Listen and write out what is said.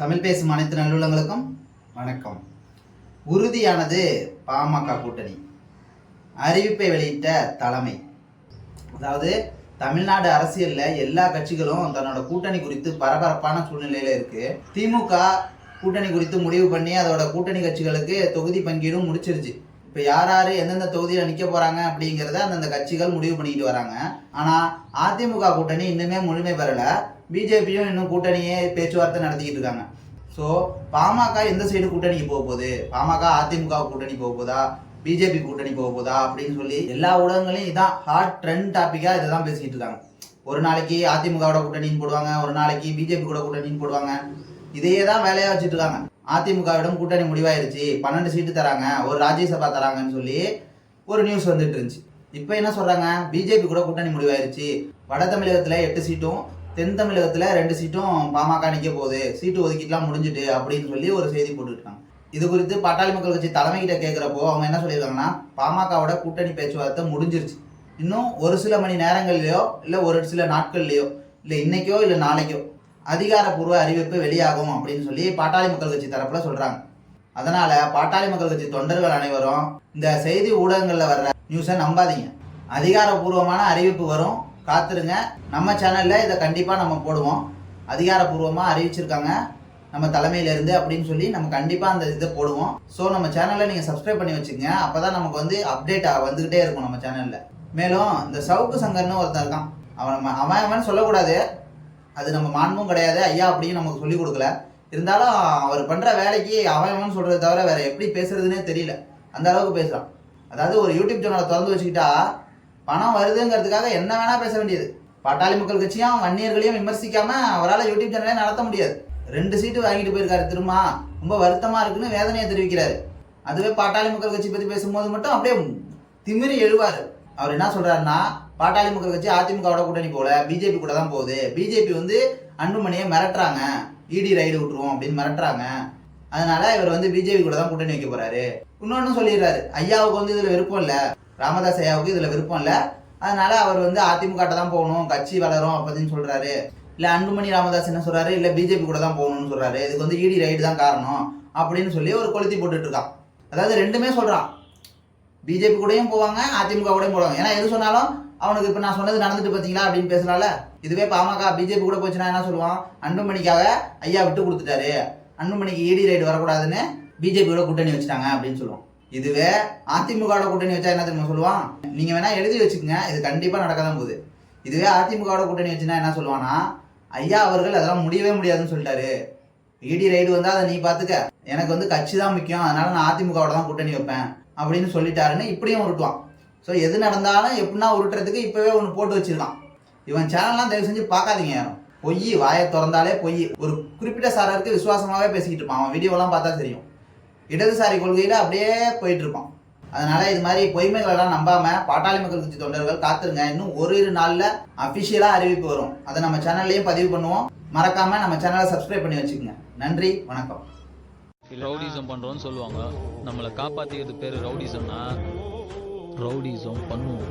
தமிழ் பேசும் அனைத்து நல்லுள்ளங்களுக்கும் வணக்கம். உறுதியானது பாமக கூட்டணி. அறிவிப்பை வெளியிட்ட தலைமை. அதாவது தமிழ்நாடு அரசியலில் எல்லா கட்சிகளும் தன்னோட கூட்டணி குறித்து பரபரப்பான சூழ்நிலையில் இருக்கு. திமுக கூட்டணி குறித்து முடிவு பண்ணி அதோட கூட்டணி கட்சிகளுக்கு தொகுதி பங்கீடும் முடிச்சிருச்சு. இப்போ யார் யார் எந்தெந்த தொகுதியில் நிற்க போகிறாங்க அப்படிங்கிறத அந்தந்த கட்சிகள் முடிவு பண்ணிக்கிட்டு வராங்க. ஆனால் அதிமுக கூட்டணி இன்னுமே முழுமை பெறலை. பிஜேபியும் இன்னும் கூட்டணியே பேச்சுவார்த்தை நடத்திக்கிட்டு இருக்காங்க. ஸோ பாமக எந்த சைடு கூட்டணிக்கு போக போகுது? பாமக அதிமுக கூட்டணி போக போதா பிஜேபி கூட்டணி போக போதா அப்படின்னு சொல்லி எல்லா ஊடகங்களையும் இதான் ஹாட் ட்ரெண்ட் டாப்பிக்காக இதை தான் பேசிக்கிட்டு இருக்காங்க. ஒரு நாளைக்கு அதிமுகவோட கூட்டணின்னு போடுவாங்க ஒரு நாளைக்கு பிஜேபி கூட கூட்டணின்னு போடுவாங்க. இதையே தான் வேலையாக வச்சுட்டு இருக்காங்க. அதிமுகவிடம் கூட்டணி முடிவாயிருச்சு. பன்னெண்டு சீட்டு தராங்க. ஒரு ராஜ்யசபா தராங்கன்னு சொல்லி ஒரு நியூஸ் வந்துட்டு இருந்துச்சு. இப்போ என்ன சொல்றாங்க? பிஜேபி கூட கூட்டணி முடிவாயிருச்சு. வட தமிழகத்தில் எட்டு சீட்டும் தென் தமிழகத்தில் ரெண்டு சீட்டும் பாமக நிற்க போகுது. சீட்டு ஒதுக்கிட்டுலாம் முடிஞ்சுட்டு அப்படின்னு சொல்லி ஒரு செய்தி போட்டுருக்காங்க. இது குறித்து பாட்டாளி மக்கள் கட்சி தலைமைகிட்ட கேட்குறப்போ அவங்க என்ன சொல்லியிருக்காங்கன்னா பாமகவோட கூட்டணி பேச்சுவார்த்தை முடிஞ்சிருச்சு. இன்னும் ஒரு சில மணி நேரங்கள்லையோ இல்லை ஒரு சில நாட்கள்லையோ இல்லை இன்னைக்கோ இல்லை நாளைக்கோ அதிகாரப்பூர்வ அறிவிப்பு வெளியாகும் அப்படின்னு சொல்லி பாட்டாளி மக்கள் கட்சி தரப்புல சொல்றாங்க. அதனால பாட்டாளி மக்கள் கட்சி தொண்டர்கள் அனைவரும் இந்த செய்தி ஊடகங்களில் வர்ற நியூஸை நம்பாதீங்க. அதிகாரப்பூர்வமான அறிவிப்பு வரும். காத்துருங்க. நம்ம சேனல்ல இதை கண்டிப்பா நம்ம போடுவோம். அதிகாரப்பூர்வமா அறிவிச்சிருக்காங்க. நம்ம தலைமையிலேருந்து அப்படின்னு சொல்லி நம்ம கண்டிப்பாக அந்த இதை போடுவோம். ஸோ நம்ம சேனலில் நீங்கள் சப்ஸ்கிரைப் பண்ணி வச்சிக்கோங்க. அப்போ தான் நமக்கு வந்து அப்டேட் வந்துக்கிட்டே இருக்கும் நம்ம சேனலில் மேலும் இந்த சவுக்கு சங்கர்னு ஒருத்தர் இருக்கான். அவன் அவன் அவன் சொல்லக்கூடாது. அது நம்ம மாண்பும் கிடையாது. ஐயா அப்படின்னு நமக்கு சொல்லிக் கொடுக்கல. இருந்தாலும் அவர் பண்ற வேலைக்கு அவன் சொல்கிறத தவிர வேற எப்படி பேசுறதுனே தெரியல. அந்த அளவுக்கு பேசுறான். அதாவது ஒரு யூடியூப் சேனலை திறந்து வச்சுக்கிட்டா பணம் வருதுங்கிறதுக்காக என்ன வேணா பேச வேண்டியது. பாட்டாளி மக்கள் கட்சியும் வன்னியர்களையும் விமர்சிக்காம அவரால் யூடியூப் சேனலே நடத்த முடியாது. ரெண்டு சீட்டு வாங்கிட்டு போயிருக்காரு திரும்ப. ரொம்ப வருத்தமா இருக்குன்னு வேதனையை தெரிவிக்கிறாரு. அதுவே பாட்டாளி மக்கள் கட்சி பத்தி பேசும்போது மட்டும் அப்படியே திமிரி எழுவாரு. அவர் என்ன சொல்றாருன்னா பாட்டாளி மக்கள் கட்சி அதிமுகவோட கூட்டணி போல பிஜேபி கூட தான் போகுது. பிஜேபி வந்து அன்புமணியை மிரட்டுறாங்க. இடி ரைடு விட்டுருவோம் அப்படின்னு மிரட்டுறாங்க. அதனால இவர் வந்து பிஜேபி கூட தான் கூட்டணி வைக்க போறாரு. இன்னொன்னு சொல்லிடுறாரு. ஐயாவுக்கு வந்து இதுல விருப்பம் இல்ல. ராமதாஸ் ஐயாவுக்கு இதுல விருப்பம் இல்ல. அதனால அவர் வந்து அதிமுக தான் போகணும். கட்சி வளரும் அப்படின்னு சொல்றாரு. இல்ல அன்புமணி ராமதாஸ் என்ன சொல்றாரு? இல்ல பிஜேபி கூட தான் போகணும்னு சொல்றாரு. இதுக்கு வந்து இடி ரைடு தான் காரணம் அப்படின்னு சொல்லி ஒரு கொளுத்தி போட்டுட்டு இருக்கான். அதாவது ரெண்டுமே சொல்றான். பிஜேபி கூடயும் போவாங்க அதிமுக கூடயும் போவாங்க ஏன்னா எது சொன்னாலும் அவனுக்கு இப்போ நான் சொன்னது நடந்துட்டு பார்த்தீங்களா அப்படின்னு பேசலாம்ல இதுவே பாமக பிஜேபி கூட போச்சுன்னா என்ன சொல்லுவான்? அன்புமணிக்காக ஐயா விட்டு கொடுத்துட்டாரு. அன்புமணிக்கு இடி ரைடு வரக்கூடாதுன்னு பிஜேபியோட கூட்டணி வச்சுட்டாங்க அப்படின்னு சொல்லுவான். இதுவே அதிமுகவோட கூட்டணி வச்சா என்ன தெரியுமா சொல்லுவான்? நீங்க வேணா எழுதி வச்சுக்கோங்க இது கண்டிப்பா நடக்க தான் போகுது. இதுவே அதிமுகவோட கூட்டணி வச்சுன்னா என்ன சொல்லுவானா ஐயா அவர்கள் அதெல்லாம் முடியவே முடியாதுன்னு சொல்லிட்டாரு. இடி ரைடு வந்தா அதை நீ பாத்துக்க. எனக்கு வந்து கட்சி தான் முக்கியம் அதனால நான் அதிமுகவோட தான் கூட்டணி வைப்பேன் அப்படின்னு சொல்லிட்டாருன்னு இப்படியும் உருட்டுவான். ஸோ எது நடந்தாலும் எப்படின்னா உருட்டுறதுக்கு இப்பவே ஒன்று போட்டு வச்சிருக்கான். இவன் சேனல்லாம் தயவு செஞ்சு பார்க்காதீங்க யாரும் பொய் வாயை திறந்தாலே பொய். ஒரு குறிப்பிட்ட சாரருக்கு விசுவாசமாகவே பேசிக்கிட்டு இருப்பான். அவன் வீடியோலாம் பார்த்தா தெரியும். இடதுசாரி கொள்கையில் அப்படியே போயிட்டு இருப்பான். அதனால இது மாதிரி பொய்மைகளெல்லாம் நம்பாம பாட்டாளி மக்கள் கட்சி தொண்டர்கள் காத்துருங்க. இன்னும் ஒரு இரு நாள்ல அபிஷியலா அறிவிப்பு வரும். அதை நம்ம சேனல்லையும் பதிவு பண்ணுவோம். மறக்காம நம்ம சேனலை சப்ஸ்கிரைப் பண்ணி வச்சுக்கோங்க. நன்றி வணக்கம். ரவுடிசம் பண்றோம்னு சொல்லுவாங்க. நம்மளை காப்பாத்திக்கிறது பேரு ரவுடிசம்னா ரவுடிசம் பண்ணுவோம்.